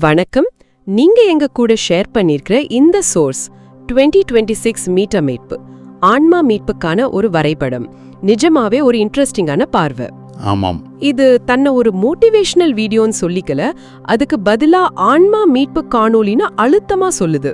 வணக்கம். நீங்க எங்க கூட ஷேர் பண்ணிருக்கிற இந்த சோர்ஸ் 2026 டுவெண்ட்டி சிக்ஸ் மீட்டர் மீட்பு ஆன்மா மீட்புக்கான ஒரு வரைபடம். நிஜமாவே ஒரு இன்ட்ரெஸ்டிங்கான பார்வை. ஆமாம். இது தன்னை ஒரு மோட்டிவேஷனல் வீடியோன்னு சொல்லிக்கல அதுக்கு பதிலா ஆன்மா மீட்பு காணொளின்னு அழுத்தமா சொல்லுது.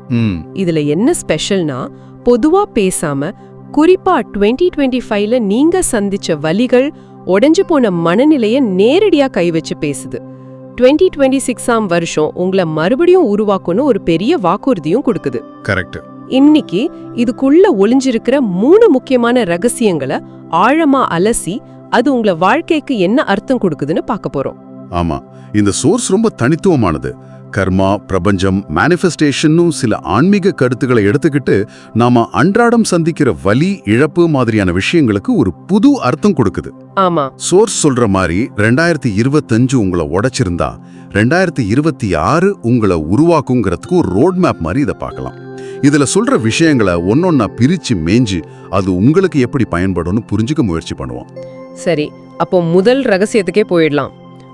இதுல என்ன ஸ்பெஷல்னா பொதுவா பேசாம குறிப்பா 2025 டுவெண்ட்டி ஃபைவ்ல நீங்க சந்திச்ச வலிகள் உடைஞ்சு போன மனநிலைய நேரடியா கை வச்சு பேசுது. 2026 டுவெண்ட்டி சிக்ஸாம் வருஷம் உங்களை மறுபடியும் உருவாக்கணும் ஒரு பெரிய வாக்குறுதியும் கொடுக்குது. கரெக்ட் இன்னைக்கு இதுக்குள்ள ஒளிஞ்சிருக்கிற மூணு முக்கியமான ரகசியங்களை ஆழமா அலசி அது உங்களை வாழ்க்கைக்கு என்ன அர்த்தம் கொடுக்குதுன்னு பார்க்க போறோம். ஆமா இந்த சோர்ஸ் ரொம்ப தனித்துவமானது. கர்மா பிரபஞ்சம் மேனிஃபெஸ்டேஷன்னும் சில ஆன்மீக கருத்துக்களை எடுத்துக்கிட்டு நாம அன்றாடம் சந்திக்கிற வலி இழப்பு மாதிரியான விஷயங்களுக்கு ஒரு புது அர்த்தம் கொடுக்குது. ஆமா. சோர்ஸ் சொல்ற மாதிரி ரெண்டாயிரத்தி இருபத்தஞ்சு உங்களை உடைச்சிருந்தா ரெண்டாயிரத்தி இருபத்தி ஆறு உங்களை உருவாக்குங்கிறதுக்கு ஒரு ரோட் மேப் மாதிரி இதை பார்க்கலாம். இதுல சொல்ற விஷயங்களை ஒன்னொன்னா பிரிச்சு மேஞ்சு அது உங்களுக்கு எப்படி பயன்படும்னு புரிஞ்சுக்க முயற்சி பண்ணுவோம். சரி அப்போ முதல் ரகசியத்துக்கே போயிடலாம்.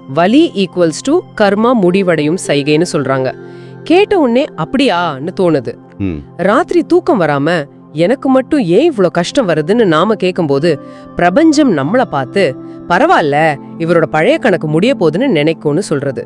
வலி ஈக்குவல்ஸ் டு கர்மா முடிவடையும் சைகைன்னு சொல்றாங்க. கேட்ட உடனே அப்படியான்னு தோணுது. ம். ராத்திரி தூக்கம் வராம எனக்கு மட்டும் ஏன் இவ்ளோ கஷ்டம் வருதுன்னு நாம கேட்கும்போது பிரபஞ்சம் நம்மள பார்த்து பரவாயில்ல இவரோட பழைய கணக்கு முடிய போகுதுன்னு நினைக்கும்னு சொல்றது.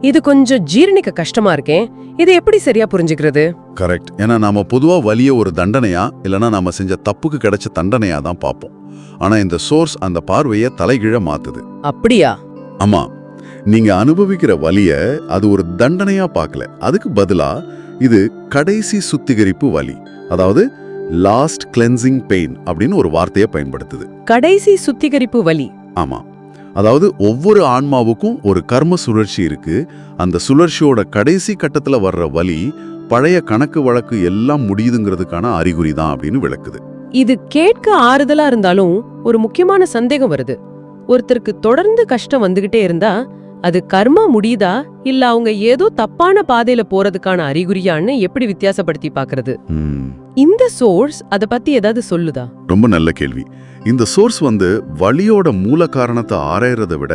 இது கொஞ்சம் ஜீரணிக்க கஷ்டமா இருக்கேன் இதை எப்படி சரியா புரிஞ்சுக்கிறது? கரெக்ட் ஏன்னா நாம பொதுவா வலிய ஒரு தண்டனையா இல்லனா நாம செஞ்ச தப்புக்கு கிடைச்ச தண்டனையா தான் பார்ப்போம். ஆனா இந்த சோர்ஸ் அந்த பார்வையை தலைகீழ மாத்துது. அப்படியா? ஆமா. நீங்க அனுபவிக்கிற வலிய அது ஒரு தண்டனையா பார்க்கல. அதுக்கு பதிலா இது கடைசி சுத்திகரிப்பு வலி. அதாவது லாஸ்ட் கிளென்சிங் பெயின் அப்படின்னு ஒரு வார்த்தையை பயன்படுத்துது. கடைசி சுத்திகரிப்பு வலி. ஆமா. அதாவது ஒவ்வொரு ஆன்மாவுக்கும் ஒரு கர்ம சுழற்சி இருக்கு. அந்த சுழற்சியோட கடைசி கட்டத்துல வர்ற வலி பழைய கணக்கு வழக்கு எல்லாம் முடியுதுங்கிறதுக்கான அறிகுறி தான் அப்படின்னு விளக்குது. இது கேட்க ஆறுதலா இருந்தாலும் ஒரு முக்கியமான சந்தேகம் வருது. ஒருத்தருக்கு தொடர்ந்து கஷ்டம் வந்துகிட்டே இருந்தா அது கர்மா முடியுதா? இல்ல அவங்க ஏதோ தப்பான பாதையில போறதுக்கான அறிகுறியான்னு எப்படி வித்தியாசப்படுத்தி பாக்குறது இந்த சோர்ஸ் அத பத்தி ஏதாவது சொல்லுதா? ரொம்ப நல்ல கேள்வி. இந்த சோர்ஸ் வந்து வலியோட மூல காரணத்தை ஆராயறதை விட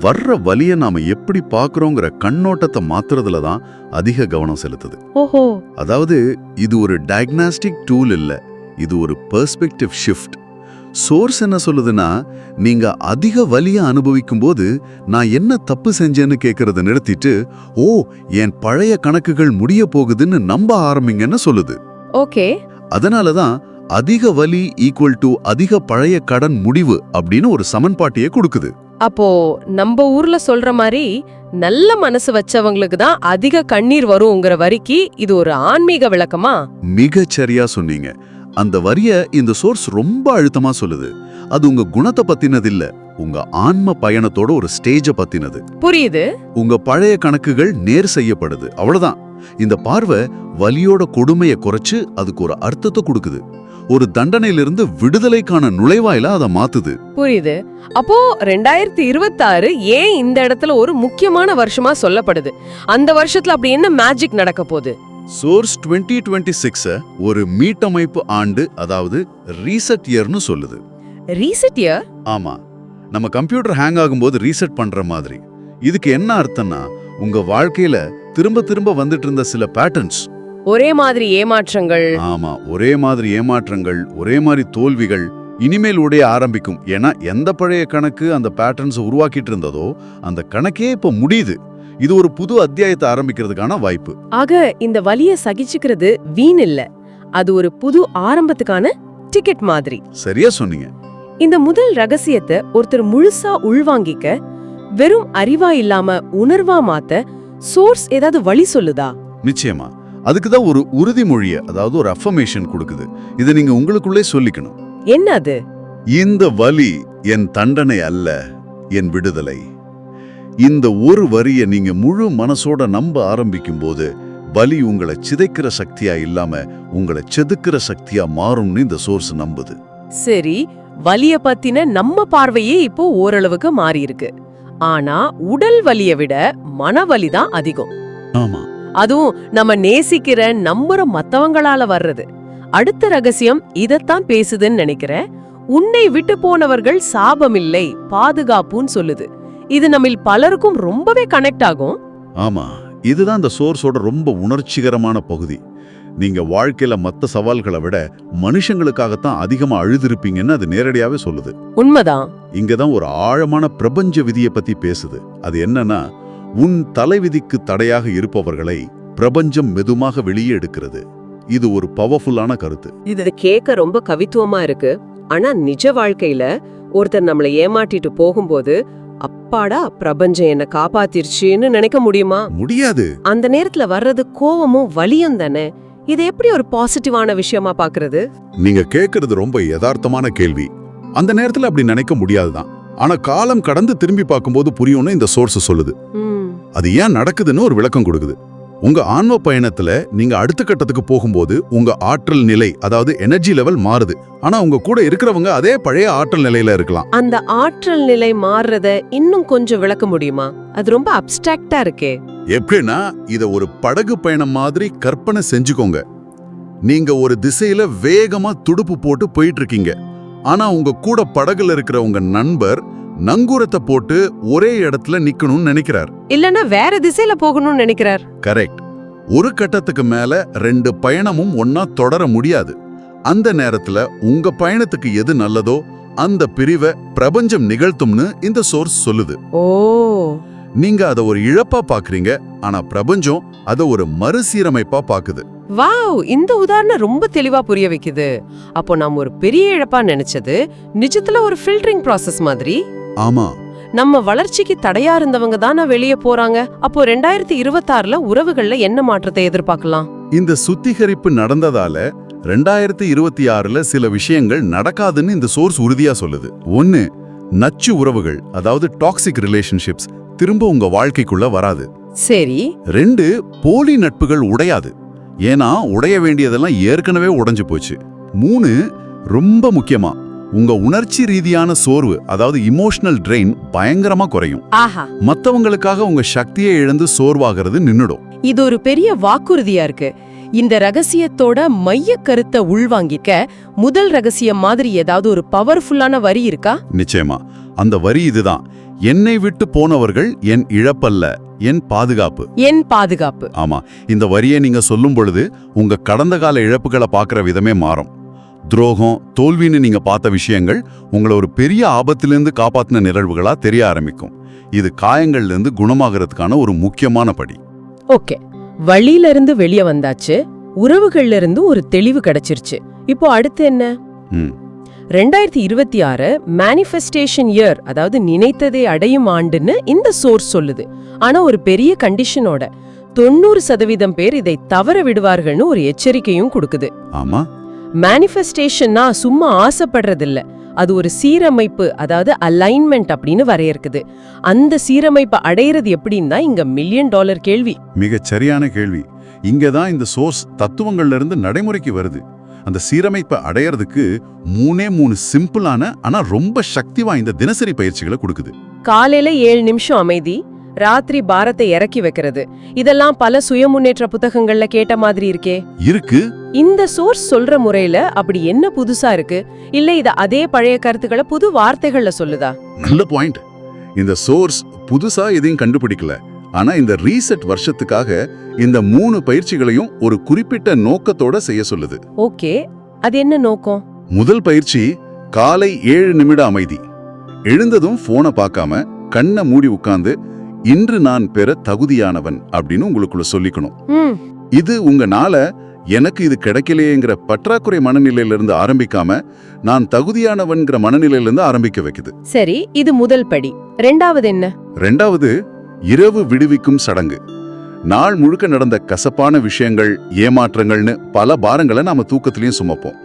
வர்ற வலியை நாம எப்படி பார்க்கறோங்கிற கண்ணோட்டத்தை மாத்துறதுல தான் அதிக கவனம் செலுத்துது. ஓஹோ. அதாவது இது ஒரு டயக்னாஸ்டிக் டூல் இல்ல. இது ஒரு பெர்ஸ்பெக்டிவ் ஷிஃப்ட் சோர்ஸ் என்ன சொல்லுதுன்னா நீங்க அதிக வலிய அனுபவிக்கும் போது நான் என்ன தப்பு செஞ்சேன்னு கேக்குறத நிறுத்திட்டு ஓ என் பழைய கணக்குகள் முடிய போகுதுன்னு நம்ப ஆரம்பிங்கன்னு சொல்லுது. ஓகே. அதனால தான் அதிக வலி ஈக்குவல் டு அதிக பழைய கடன் முடிவு அப்படின்னு ஒரு சமன்பாட்டையே கொடுக்குது. அப்போ நம்ம ஊர்ல சொல்ற மாதிரி நல்ல மனசு வச்சவங்களுக்கு தான் அதிக கண்ணீர் வருங்கிற வரிக்கு இது ஒரு ஆன்மீக விளக்கமா? மிகச் சரியா சொன்னீங்க. அந்த வரிய இந்த சோர்ஸ் ரொம்ப அழுத்தமா சொல்லுது. அது உங்க குணத்தை பத்தினது இல்ல உங்க ஆன்ம பயணத்தோட ஒரு ஸ்டேஜ பத்தினது. புரியுது. உங்க பழைய கணக்குகள் நேர் செய்யப்படுது. அவ்வளவுதான். இந்த பார்வை வலியோட கொடுமையை குறைச்சு அதுக்கு ஒரு அர்த்தத்தை கொடுக்குது. ஒரு தண்டனையிலிருந்து விடுதலைக்கான நுழைவாயில அதை மாத்துது. புரியுது. அப்போ ரெண்டாயிரத்தி இருபத்தாறு ஏன் இந்த இடத்துல ஒரு முக்கியமான வருஷமா சொல்லப்படுது? அந்த வருஷத்துல அப்படி என்ன மேஜிக் நடக்க போகுது? சோர்ஸ் 2026 டுவெண்ட்டி சிக்ஸ ஒரு மீட்டமைப்பு ஆண்டு அதாவது ரீசெட் இயர்னு சொல்லுது. Reset year? ஆமா. நம்ம கம்ப்யூட்டர் ஹேங் ஆகும்போது ரீசெட் பண்ற மாதிரி. இதுக்கு என்ன அர்த்தம்னா உங்க வாழ்க்கையில திரும்ப திரும்ப வந்துட்டு இருந்த சில பேட்டர்ன்ஸ். ஒரே மாதிரி ஏமாற்றங்கள். ஆமா ஒரே மாதிரி ஏமாற்றங்கள் ஒரே மாதிரி தோல்விகள் இனிமேல் உடைய ஆரம்பிக்கும். ஏன்னா எந்த பழைய கணக்கு அந்த பேட்டர்ன்ஸ் உருவாக்கிட்டு இருந்ததோ அந்த கணக்கே இப்ப முடியுது. இது ஒரு புது அத்தியாயத்தை ஆரம்பிக்கிறதுக்கான வாய்ப்பு. ஆக இந்த வலிய சகிச்சுக்கிறது வீண் இல்ல. அது ஒரு புது ஆரம்பத்துக்கான டிக்கெட் மாதிரி. சரியா சொன்னீங்க. இந்த முதல் ரகசியத்தை ஒருத்தர் முழுசா உள்வாங்கிக்க வெறும் அறிவா இல்லாம உணர்வா மாத்த சோர்ஸ் ஏதாவது வழி சொல்லுதா? நிச்சயமா. அதுக்கு தான் ஒரு உறுதிமொழிய அதாவது ஒரு அஃபர்மேஷன் கொடுக்குது. இதை நீங்க உங்களுக்குள்ளே சொல்லிக்கணும். என்ன அது? இந்த வலி என் தண்டனை அல்ல என் விடுதலை. இந்த ஒரு வரிய நீங்க முழு மனசோட நம்ப ஆரம்பிக்கும் போது வலி உங்களை சிதைக்கிற சக்தியா இல்லாம உங்களை செதுக்கிற சக்தியா மாறும்னு இந்த சோர்ஸ் நம்புது. சரி வலிய பத்தின நம்ம பார்வையே இப்போ ஓரளவுக்கு மாறி இருக்கு ஆனா உடல் வலிய விட மனவலி தான் அதிகம். ஆமா. அதுவும் நம்ம நேசிக்கிற நம்புற மத்தவங்களால வர்றது. அடுத்த ரகசியம் இதத்தான் பேசுதுன்னு நினைக்கிறேன். உன்னை விட்டு போனவர்கள் சாபமில்லை பாதுகாப்புன்னு சொல்லுது. இது நம்மில் பலருக்கும் ரொம்பவே கனெக்ட் ஆகும். ஆமா இதுதான் இந்த சோர்ஸோட ரொம்ப உணர்ச்சிகரமான பகுதி. நீங்க வாழ்க்கையில மத்த சவால்களை விட மனுஷங்களுக்காகத்தான் அதிகமா அழுதிருப்பீங்கன்னு அது நேரடியாவே சொல்லுது. உண்மைதான். இங்க தான் ஒரு ஆழமான பிரபஞ்ச விதியை பத்தி பேசுது. அது என்னன்னா உன் தலைவிதிக்கு தடையாக இருப்பவர்களை பிரபஞ்சம் மெதுமாக வெளியே எடுக்கிறது. இது ஒரு பவர்ஃபுல்லான கருத்து. இது கேட்க ரொம்ப கவித்துவமா இருக்கு. ஆனா நிஜ வாழ்க்கையில ஒருத்தர் நம்மள ஏமாட்டிட்டு போகும்போது அப்பாடா பிரபஞ்சம் என்ன காப்பாத்திருச்சுன்னு நினைக்க முடியுமா? முடியாது. அந்த நேரத்துல வர்றது கோவமும் வலியும் தானே? இது எப்படி ஒரு பாசிட்டிவான விஷயமா பாக்குறது? நீங்க கேக்குறது ரொம்ப யதார்த்தமான கேள்வி. அந்த நேரத்துல அப்படி நினைக்க முடியாதுதான். ஆனா காலம் கடந்து திரும்பி பார்க்கும்போது புரியும்னு இந்த சோர்ஸ் சொல்லுது. அது ஏன் நடக்குதுன்னு ஒரு விளக்கம் கொடுக்குது. உங்க ஆன்ம பயணத்துல நீங்க அடுத்த கட்டத்துக்கு போகும்போது உங்க ஆற்றல் நிலை அதாவது எனர்ஜி லெவல் மாறுது. ஆனா உங்க கூட இருக்கிறவங்க அதே பழைய ஆற்றல் நிலையில இருக்கலாம். அந்த ஆற்றல் நிலை மாறுறத இன்னும் கொஞ்சம் விளக்க முடியுமா? அது ரொம்ப அப்டிராக்டா இருக்கே. எப்படின்னா இத ஒரு படகு பயணம் மாதிரி கற்பனை செஞ்சுக்கோங்க. நீங்க ஒரு திசையில வேகமா துடுப்பு போட்டு போயிட்டு இருக்கீங்க. ஆனா உங்க கூட படகுல இருக்கிற உங்க நண்பர் நங்கூரத்தை போட்டு ஒரே இடத்துல நிக்கணும்னு நினைக்கிறார். இல்லனா வேற திசையில போகணும்னு நினைக்கிறார். கரெக்ட் ஒரு கட்டத்துக்கு மேல ரெண்டு பயணமும் ஒன்னா தொடர முடியாது. அந்த நேரத்துல உங்க பயணத்துக்கு எது நல்லதோ அந்த பிரிவை பிரபஞ்சம் நிகழ்த்தும்னு இந்த சோர்ஸ் சொல்லுது. ஓ. நீங்க அத ஒரு இழப்பா பாக்குறீங்க ஆனா பிரபஞ்சம் அத ஒரு மறுசீரமைப்பா பாக்குது. வாவ்! இந்த உதாரணம் ரொம்ப தெளிவா புரிய வைக்குது. அப்போ நாம ஒரு பெரிய இழப்பா நினைச்சது நிஜத்துல ஒரு ஃபில்டரிங் process மாதிரி? ஆமா. நம்ம வளர்ச்சிக்கு தடையா இருந்தவங்க தானே வெளியே போறாங்க. அப்போ ரெண்டாயிரத்தி இருபத்தாறுல உறவுகள்ல என்ன மாற்றத்தை எதிர்பார்க்கலாம்? இந்த சுத்திகரிப்பு நடந்ததால ரெண்டாயிரத்தி இருபத்தி ஆறுல சில விஷயங்கள் நடக்காதுன்னு இந்த சோர்ஸ் உறுதியா சொல்லுது. ஒன்னு நச்சு உறவுகள் அதாவது டாக்ஸிக் ரிலேஷன்ஷிப்ஸ் திரும்ப உங்க வாழ்க்கைக்குள்ள வராது. சரி. ரெண்டு போலி நட்புகள் உடையாது. ஏன்னா உடைய வேண்டியதெல்லாம் ஏற்கனவே உடைஞ்சு போச்சு. மூணு ரொம்ப முக்கியமா உங்க உணர்ச்சி ரீதியான சோர்வு அதாவது இமோஷனல் ட்ரெயின் பயங்கரமா குறையும். ஆஹா. மத்தவங்களுக்காக உங்க சக்தியை இழந்து சோர்வாகிறது நின்னுடும். இது ஒரு பெரிய வாக்குறுதியா இருக்கு. இந்த ரகசியத்தோட மைய கருத்தை உள்வாங்கிக்க முதல் ரகசியம் மாதிரி ஏதாவது ஒரு பவர்ஃபுல்லான வரி இருக்கா? நிச்சயமா. அந்த வரி இதுதான். என்னை விட்டு போனவர்கள் என் இழப்பல்ல என் பாதுகாப்பு. என் பாதுகாப்பு. ஆமா. இந்த வரியை நீங்க சொல்லும் பொழுது உங்க கடந்த கால இழப்புகளை பார்க்குற விதமே மாறும். துரோகம் தோல்வின்னு நீங்க பார்த்த விஷயங்கள் உங்களை ஒரு பெரிய ஆபத்திலிருந்து காப்பாத்தின நிகழ்வுகளா தெரிய ஆரம்பிக்கும். இது காயங்கள்ல இருந்து குணமாகறதுக்கான ஒரு முக்கியமான படி. ஓகே. வழியில இருந்து வெளிய வந்தாச்சு. உறவுகள்ல இருந்து ஒரு தெளிவு கிடைச்சிருச்சு. இப்போ அடுத்து என்ன? ரெண்டாயிரத்தி இருபத்தி ஆறு மேனிஃபெஸ்டேஷன் இயர் அதாவது நினைத்ததை அடையும் ஆண்டுன்னு இந்த சோர்ஸ் சொல்லுது. ஆனா ஒரு பெரிய கண்டிஷனோட தொண்ணூறு சதவீதம் பேர் இதை தவற விடுவார்கள்னு ஒரு எச்சரிக்கையும் கொடுக்குது. ஆமா. மேனிஃபெஸ்டேஷன்னா சும்மா ஆசைப்படுறதில்ல. அது ஒரு சீரமைப்பு அதாவது அலைன்மெண்ட் அப்படின்னு வரையறுக்குது. அந்த சீரமைப்பை அடையிறது எப்படின்னா இங்க மில்லியன் டாலர் கேள்வி. மிகச் சரியான கேள்வி. இங்க தான் இந்த சோர்ஸ் தத்துவங்கள்ல இருந்து நடைமுறைக்கு வருது. அந்த சீரமைப்பை அடையறதுக்கு மூணே மூணு சிம்பிளான ஆனா ரொம்ப சக்தி வாய்ந்த தினசரி பயிற்சிகளை கொடுக்குது. காலையில ஏழு நிமிஷம் அமைதி ராத்திரி பாரத்தை இறக்கி வைக்கிறது. இதெல்லாம் பல சுயமுன்னேற்ற புத்தகங்கள்ல கேட்ட மாதிரி இருக்கே. இருக்கு. இந்த சோர்ஸ் சொல்ற முறையில அப்படி என்ன புதுசா இருக்கு? இல்ல இத அதே பழைய கருத்துக்களை புது வார்த்தைகள்ல சொல்லுதா? நல்ல பாயிண்ட் இந்த சோர்ஸ் புதுசா எதையும் கண்டுபிடிக்கல. ஆனா இந்த ரீசெட் வருஷத்துக்காக இந்த மூணு பயிற்சிகளையும் ஒரு குறிப்பிட்ட நோக்கத்தோட செய்ய சொல்லுது. ஓகே. அது என்ன நோக்கம்? முதல் பயிற்சி காலை ஏழு நிமிட அமைதி. எழுந்ததும் போனை பார்க்காம கண்ணை மூடி உட்கார்ந்து இன்று நான் பெற தகுதியானவன் அப்படின்னு உங்களுக்குள்ள சொல்லிக்கணும். இது உங்க நாள எனக்கு இது கிடைக்கலையேங்கிற பற்றாக்குறை மனநிலையிலிருந்து ஆரம்பிக்காம நான் தகுதியானவன்கிற மனநிலையிலிருந்து ஆரம்பிக்க வைக்குது. சரி இது முதல் படி. ரெண்டாவது என்ன? ரெண்டாவது இரவு விடுவிக்கும் சடங்கு. நாள் முழுக்க நடந்த கசப்பான விஷயங்கள் ஏமாற்றங்கள்னு பல பாரங்களை நாம தூக்கத்திலையும் சுமப்போம்.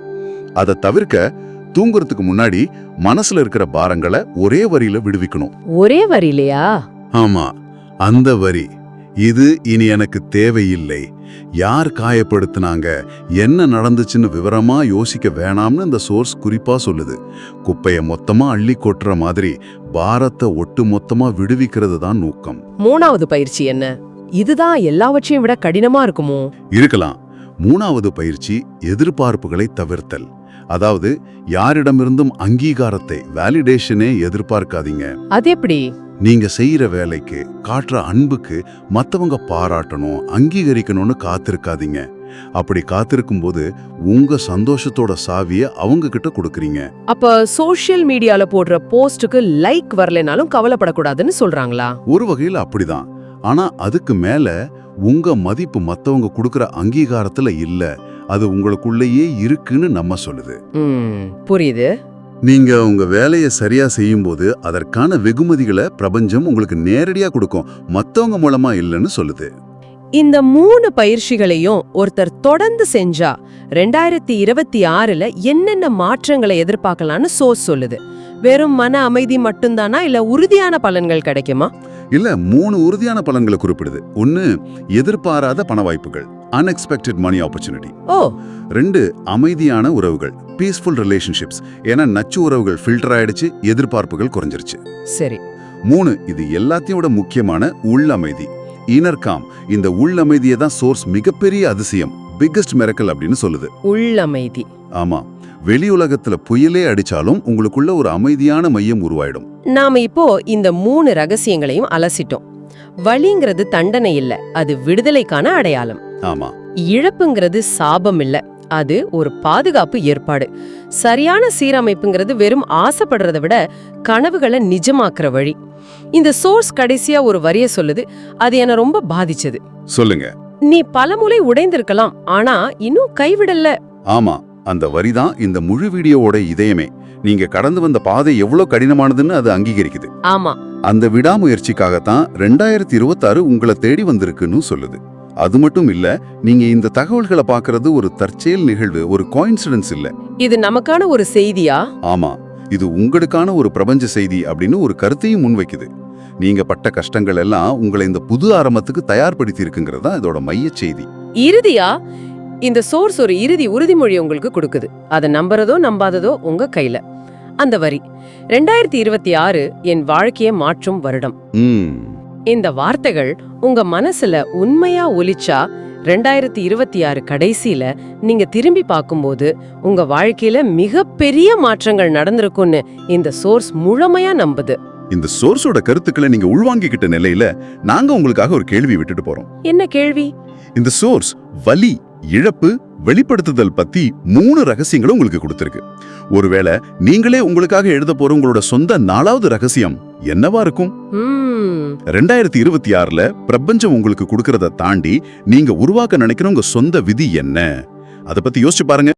அதை தவிர்க்க தூங்குறதுக்கு முன்னாடி மனசுல இருக்கிற பாரங்களை ஒரே வரியில விடுவிக்கணும். ஒரே வரிலையா ஆமா அந்த வரி இது இனி எனக்கு தேவையில்லை. யார் காயப்படுத்துனாங்க என்ன நடந்துச்சுன்னு விவரமா யோசிக்க வேணாம்னு இந்த சோர்ஸ் குறிப்பா சொல்லுது. குப்பைய மொத்தமா அள்ளி கொட்டுற மாதிரி பாரத்தை ஒட்டு மொத்தமா விடுவிக்கிறது தான் நோக்கம். மூணாவது பயிற்சி என்ன? இதுதான் எல்லாவற்றையும் விட கடினமா இருக்குமோ? இருக்கலாம். மூணாவது பயிற்சி எதிர்பார்ப்புகளை தவிர்த்தல். அதாவது யாரிடமிருந்தும் அங்கீகாரத்தை வேலிடேஷனே எதிர்பார்க்காதீங்க. அது எப்படி? நீங்க செய்யற வேலைக்கு காட்டுற அன்புக்கு மத்தவங்க பாராட்டணும் அங்கீகரிக்கணும்னு காத்திருக்காதீங்க. அப்படி காத்திருக்கும் போது உங்க சந்தோஷத்தோட சாவிய அவங்க கிட்ட கொடுக்கறீங்க. அப்ப சோஷியல் மீடியால போடுற போஸ்டுக்கு லைக் வரலைனாலும் கவலைப்படக்கூடாதுன்னு சொல்றாங்களா? ஒரு வகையில் அப்படிதான். ஆனா அதுக்கு மேல உங்க மதிப்பு மத்தவங்க கொடுக்கற அங்கீகாரத்துல இல்ல. அது உங்களுக்குள்ளேயே இருக்குன்னு நம்ம சொல்லுது. புரியுது. நீங்க உங்க வேலையை சரியா செய்யும்போது அதற்கான வெகுமதிகளை பிரபஞ்சம் உங்களுக்கு நேரடியா கொடுக்கும். மத்தவங்க மூலமா இல்லைன்னு சொல்லுது. இந்த மூணு பயிற்சிகளையும் ஒருத்தர் தொடர்ந்து செஞ்சா ரெண்டாயிரத்தி இருபத்தி ஆறுல என்னென்ன மாற்றங்களை எதிர்பார்க்கலாம்னு சோர்ஸ் சொல்லுது. வெறும் மன அமைதி மட்டும்தானா? இல்ல உறுதியான பலன்கள் கிடைக்குமா? இல்ல மூணு உறுதியான பலன்களை குறிப்பிடுது. ஒன்னு எதிர்பாராத பண வாய்ப்புகள். அன்எக்ஸ்பெக்டட் மணி ஆப்பர்ச்சுனிட்டி ஓ. ரெண்டு அமைதியான உறவுகள் பீஸ்ஃபுல் ரிலேஷன்ஷிப்ஸ் ஏன்னா நச்சு உறவுகள் ஃபில்டர் ஆயிடுச்சு எதிர்பார்ப்புகள் குறைஞ்சிருச்சு. சரி. மூணு இது எல்லாத்தையும் விட முக்கியமான உள்ளமைதி. இனர்காம் இந்த உள்ளமைதியை தான் சோர்ஸ் மிகப்பெரிய அதிசயம் பிக்கஸ்ட் மிரக்கல் அப்படின்னு சொல்லுது. உள்ளமைதி. ஆமா வெளி உலகத்துல புயலே அடிச்சாலும் உங்களுக்குள்ள ஒரு அமைதியான மையம் உருவாயிடும். நாம இப்போ இந்த மூணு ரகசியங்களையும் அலசிட்டோம். வலிங்கிறது தண்டனை இல்ல அது விடுதலைக்கான அடையாளம். ஆமா. இழப்புங்கிறது சாபம் இல்ல அது ஒரு பாதுகாப்பு ஏற்பாடு. சரியான சீரமைப்புங்கிறது வெறும் ஆசைப்படுறதை விட கனவுகளை நிஜமாக்குற வழி. இந்த சோர்ஸ் கடைசியா ஒரு வரிய சொல்லுது. அது என்ன ரொம்ப பாதிச்சது. சொல்லுங்க. நீ பலமுறை உடைந்திருக்கலாம் ஆனா இன்னும் கைவிடல. ஆமா அந்த வரிதான் இந்த முழு வீடியோவோட இதயமே. நீங்க கடந்து வந்த பாதை எவ்வளவு கடினமானதுன்னு அது அங்கீகரிக்குது. ஆமா. அந்த விடாமுயற்சிக்காகத்தான் ரெண்டாயிரத்தி இருபத்தாறு உங்களை தேடி வந்திருக்குன்னு சொல்லுது. அது மட்டும் இல்ல நீங்க இந்த தகவல்களை பார்க்கறது ஒரு தற்செயல் நிகழ்வு ஒரு கோயின்சிடன்ஸ் இல்ல. இது நமக்கான ஒரு செய்தியா? ஆமா இது உங்களுக்கான ஒரு பிரபஞ்ச செய்தி அப்படின்னு ஒரு கருத்தையும் முன்வைக்குது. நீங்க பட்ட கஷ்டங்கள் எல்லாம் உங்களை இந்த புது ஆரம்பத்துக்கு தயார்படுத்தி இருக்குங்கிறது இதோட மையச் செய்தி. இறுதியா? இந்த சோர்ஸ் ஒரு இறுதி உறுதிமொழி உங்களுக்கு கொடுக்குது. அதை நம்புறதோ நம்பாததோ உங்க கையில. அந்த வரி ரெண்டாயிரத்தி இருபத்தி ஆறு என் வாழ்க்கையை மாற்றும் வருடம். ம். இந்த வார்த்தைகள் உங்க மனசுல உண்மையா ஒலிச்சா ரெண்டாயிரத்தி இருபத்தி ஆறு கடைசியில நீங்க திரும்பி பார்க்கும்போது உங்க வாழ்க்கையில மிகப்பெரிய மாற்றங்கள் நடந்திருக்கும்னு இந்த சோர்ஸ் முழுமையா நம்புது. இந்த சோர்ஸோட கருத்துக்களை நீங்க உள்வாங்கிக்கிட்ட நிலையில நாங்க உங்களுக்காக ஒரு கேள்வி விட்டுட்டு போறோம். என்ன கேள்வி? இந்த சோர்ஸ் வலி இழப்பு வெளிப்படுத்துதல் பத்தி மூணு ரகசியங்களும் உங்களுக்கு கொடுத்திருக்கு. ஒருவேளை நீங்களே உங்களுக்காக எழுத போற உங்களோட சொந்த நாலாவது ரகசியம் என்னவா இருக்கும்? ரெண்டாயிரத்தி இருபத்தி ஆறுல பிரபஞ்சம் உங்களுக்கு கொடுக்கறத தாண்டி நீங்க உருவாக்க நினைக்கிற உங்க சொந்த விதி என்ன? அத பத்தி யோசிச்சு பாருங்க.